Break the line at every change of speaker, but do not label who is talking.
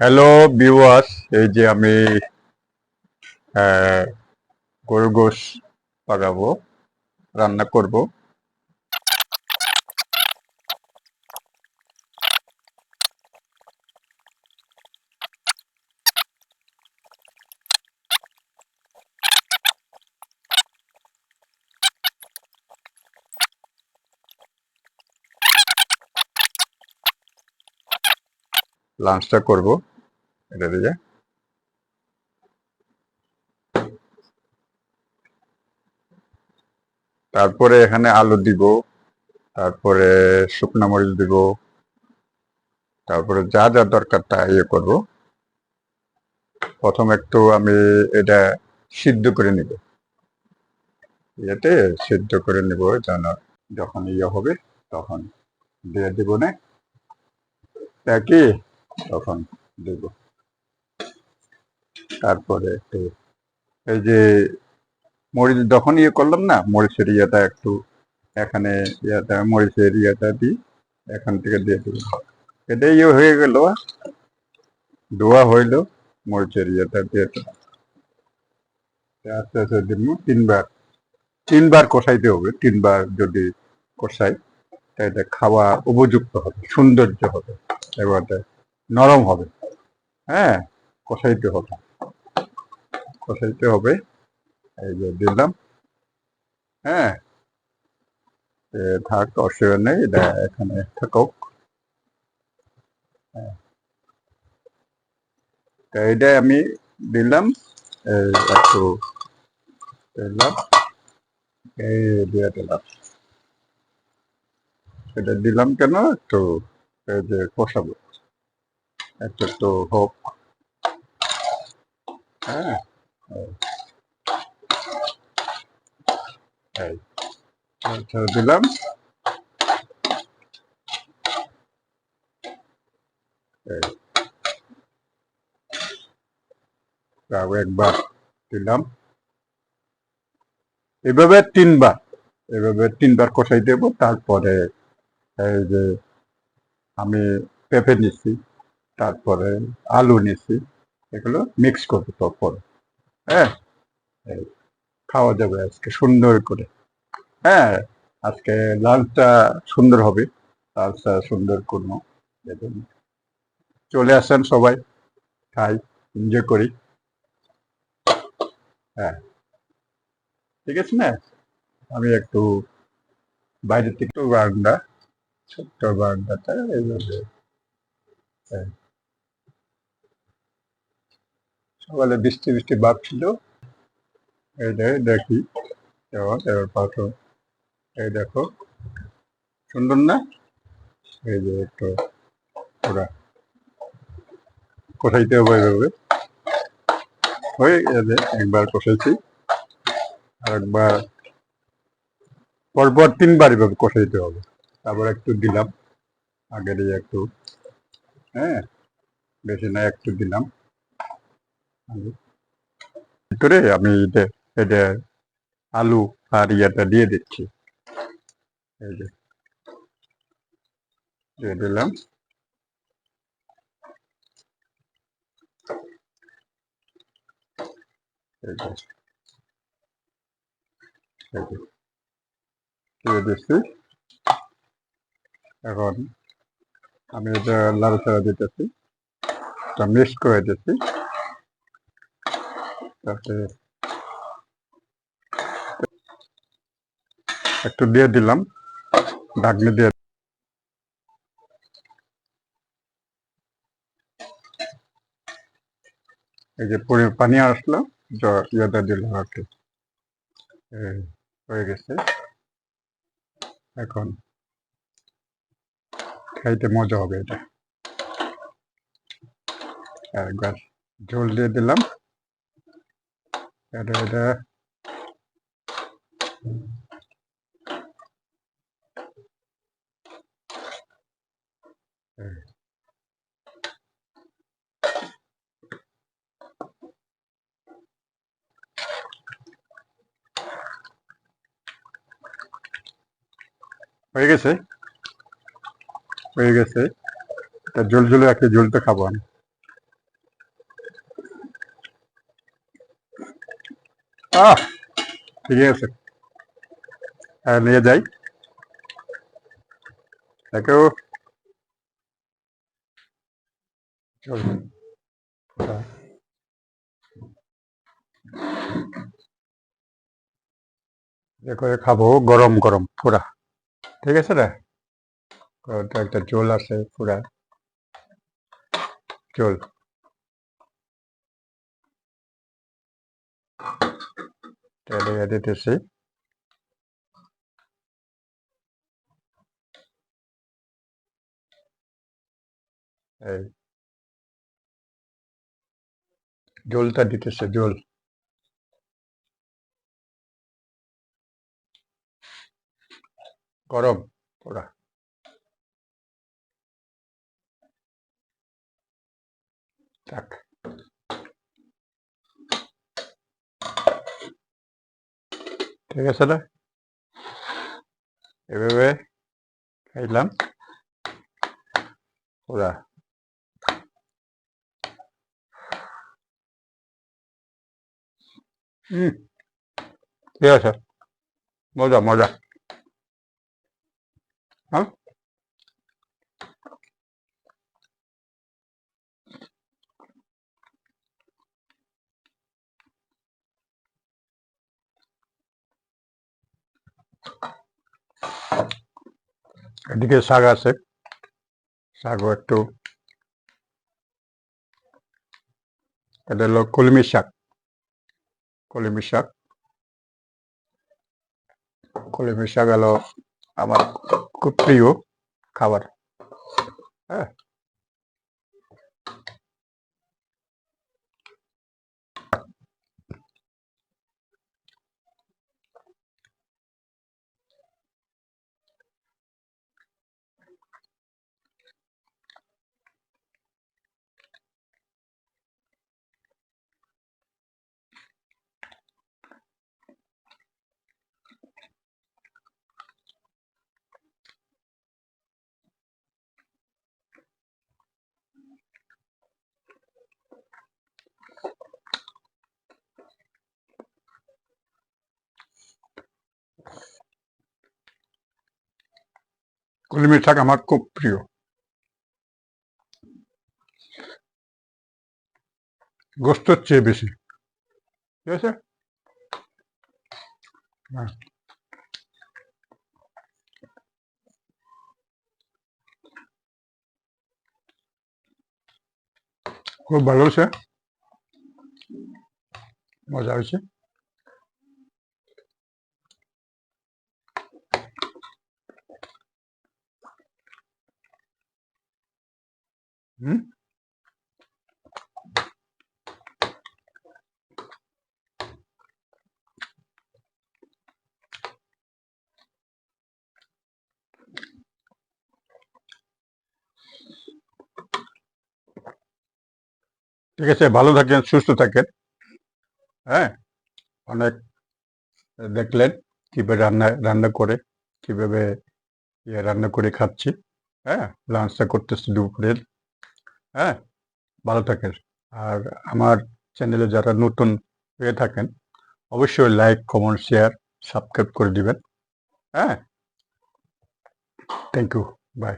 Hello বিওয়াস এই যে আমি গরু গরুর গোশ পাকাবো রান্না করব। লাঞ্চটা করব। এটা দিয়ে তারপরে এখানে আলু দিব, তারপরে শুকনা মরিচ দিব, তারপরে যা যা দরকার তা ইয়ে করব। প্রথম একটু আমি এটা সিদ্ধ করে নিব। ইয়েতে সিদ্ধ করে নিব যেন যখন ইয়ে হবে তখন দিয়ে দিব না। কি তখন দেব। তারপরে এই যে মরিচ যখন ইয়ে করলাম না, মরিচের ইয়েটা একটু এখানে ইয়েটা, মরিচের ইয়েটা দিই, এখান থেকে দিয়ে দেবো এটা ইয়ে হয়ে গেল ধোয়া হইল, মরিচের ইয়েটা দিয়ে দিলাম। আস্তে আস্তে দিব তিনবার। তিনবার কষাইতে হবে, তিনবার যদি কষাই তাহলে খাওয়া উপযুক্ত হবে, সৌন্দর্য হবে। এবারে নরম হবে। হ্যাঁ কষাইতে হবে। কষাইতে হবে। এই যে দিলাম। হ্যাঁ। থাক, অসুবিধা নেই। এটা এখানে থাকুক। হ্যাঁ। এটা আমি দিলাম। একটু দিলাম। এই দিয়ে দিলাম এটা দিলাম কেন? একটু এই যে কষাবো। একটু একটু হোক হ্যাঁ দিলাম। তাও একবার দিলাম এভাবে তিনবার এভাবে তিনবার কষাই দেব তারপরে এই যে আমি পেঁপে নিছি তারপরে আলু নিছি এগুলো মিক্স করব তারপর হ্যাঁ? খাওয়া যাবে আজকে সুন্দর করে। হ্যাঁ আজকে লাঞ্চটা সুন্দর হবে লাঞ্চটা সুন্দর করব। চলে আসেন সবাই, খাই এনজয় করি। হ্যাঁ। ঠিক আছে না? আমি একটু বাইরে থেকে বারান্দা, ছোট্ট বারান্দাটা, এইভাবে। হ্যাঁ। সকালে বৃষ্টি বৃষ্টি ভাব ছিল। এই দেখি, এবার এবার এই দেখো, সুন্দর না? এই যে একটু ওরা কষাইতে হবে এভাবে। হয়ে গেছে একবার কষাইছি আর একবার পরপর তিনবার এভাবে কষাইতে হবে। তারপর একটু দিলাম আগের একটু হ্যাঁ বেশি না, একটু দিলাম। ভিতরে আমি এটা আলু আর ইয়েটা দিয়ে দিচ্ছি। এই যে। দিয়ে দিলাম। দিয়ে দিচ্ছি। এখন আমি এটা লাল লাড়াচাড়া দিতেছি। মিক্স করে দিচ্ছি। একটু দিয়ে দিলাম ঢাকনি দিয়ে এই যে পরি, পানি আসলো জ- ইয়েটা দিলাম আর কি। হয়ে গেছে। এখন খাইতে মজা হবে এটা। একবার ঝোল দিয়ে দিলাম। এটা এটা এই। হয়ে গেছে? হয়ে গেছে? তা জল জলে একটা জলটা খাব আমি। আহ, ঠিক আছে। হ্যাঁ নিয়ে যাই। দেখো। চল হ্যাঁ। এ করে খাব গরম গরম, পুরা। ঠিক আছে ওটা একটা জল আছে, পুরা। জল তেলে দিতেছি এই। জলটা দিতেছে জল। গরম পুরা থাক। ঠিক আছে না এভাবে খাইলাম পুরা হুম ঠিক আছে মজা মজা হ্যাঁ এদিকে শাক আছে। শাকও একটু এটা হলো কলমি শাক। কলমি শাক। কলমি শাক হলো আমার খুব প্রিয় খাবার। হ্যাঁ? কলমি শাক আমার খুব প্রিয় গোস্তর চেয়ে বেশি ঠিক আছে হ্যাঁ। খুব ভালো হয়েছে মজা হয়েছে হুম ঠিক আছে, ভালো থাকেন, সুস্থ থাকেন। হ্যাঁ অনেক দেখলেন কীভাবে রান্না রান্না করে, কীভাবে ইয়ে রান্না করে খাচ্ছি। হ্যাঁ লাঞ্চটা করতেছি দুপুরের। হ্যাঁ ভালো থাকেন। আর আমার চ্যানেলে যারা নতুন হয়ে থাকেন, অবশ্যই লাইক কমেন্ট শেয়ার সাবস্ক্রাইব করে দিবেন। হ্যাঁ থ্যাংক ইউ বাই